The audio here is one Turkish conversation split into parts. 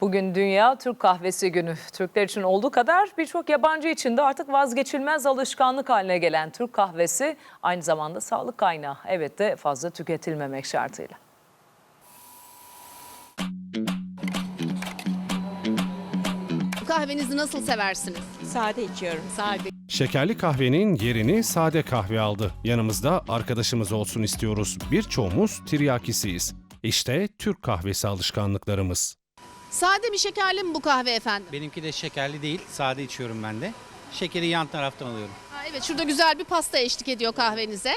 Bugün Dünya Türk Kahvesi Günü. Türkler için olduğu kadar birçok yabancı için de artık vazgeçilmez alışkanlık haline gelen Türk kahvesi aynı zamanda sağlık kaynağı. Evet de fazla tüketilmemek şartıyla. Kahvenizi nasıl seversiniz? Sade içiyorum. Sade. Şekerli kahvenin yerini sade kahve aldı. Yanımızda arkadaşımız olsun istiyoruz. Birçoğumuz tiryakisiyiz. İşte Türk kahvesi alışkanlıklarımız. Sade mi şekerli mi bu kahve efendim? Benimki de şekerli değil, sade içiyorum ben de. Şekeri yan taraftan alıyorum. Ha, evet şurada güzel bir pasta eşlik ediyor kahvenize.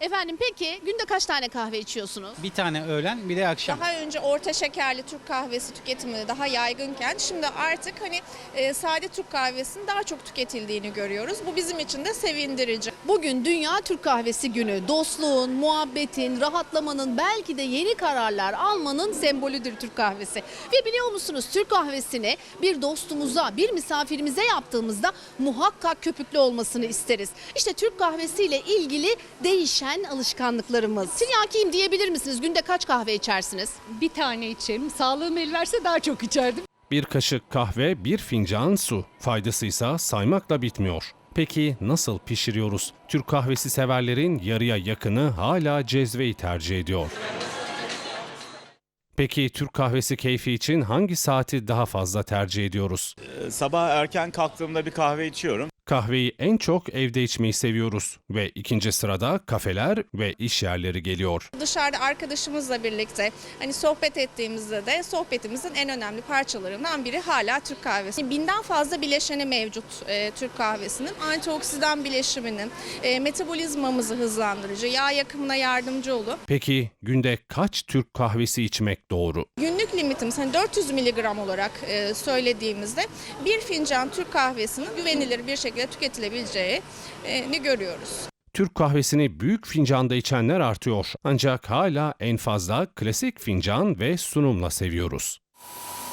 Efendim peki günde kaç tane kahve içiyorsunuz? Bir tane öğlen, bir de akşam. Daha önce orta şekerli Türk kahvesi tüketimi daha yaygınken şimdi artık hani e, sade Türk kahvesinin daha çok tüketildiğini görüyoruz. Bu bizim için de sevindirici. Bugün Dünya Türk Kahvesi Günü. Dostluğun, muhabbetin, rahatlamanın, belki de yeni kararlar almanın sembolüdür Türk kahvesi. Ve biliyor musunuz Türk kahvesini bir dostumuza, bir misafirimize yaptığımızda muhakkak köpüklü olmasını isteriz. İşte Türk kahvesiyle ilgili değişen alışkanlıklarımız. Tiryakiyim diyebilir misiniz? Günde kaç kahve içersiniz? bir tane içerim. Sağlığım el verse daha çok içerdim. Bir kaşık kahve, bir fincan su. Faydasıysa saymakla bitmiyor. Peki nasıl pişiriyoruz? Türk kahvesi severlerin yarıya yakını hala cezveyi tercih ediyor. Peki Türk kahvesi keyfi için hangi saati daha fazla tercih ediyoruz? Sabah erken kalktığımda bir kahve içiyorum. Kahveyi en çok evde içmeyi seviyoruz ve ikinci sırada kafeler ve iş yerleri geliyor. Dışarıda arkadaşımızla birlikte hani sohbet ettiğimizde de sohbetimizin en önemli parçalarından biri hala Türk kahvesi. Binden fazla bileşeni mevcut e, Türk kahvesinin. Antioksidan bileşiminin, e, metabolizmamızı hızlandırıcı, yağ yakımına yardımcı olup Peki günde kaç Türk kahvesi içmek doğru? Günlük limitimiz hani 400 miligram olarak e, söylediğimizde bir fincan Türk kahvesinin güvenilir bir şekilde tüketilebileceğini görüyoruz. Türk kahvesini büyük fincanda içenler artıyor. Ancak hala en fazla klasik fincan ve sunumla seviyoruz.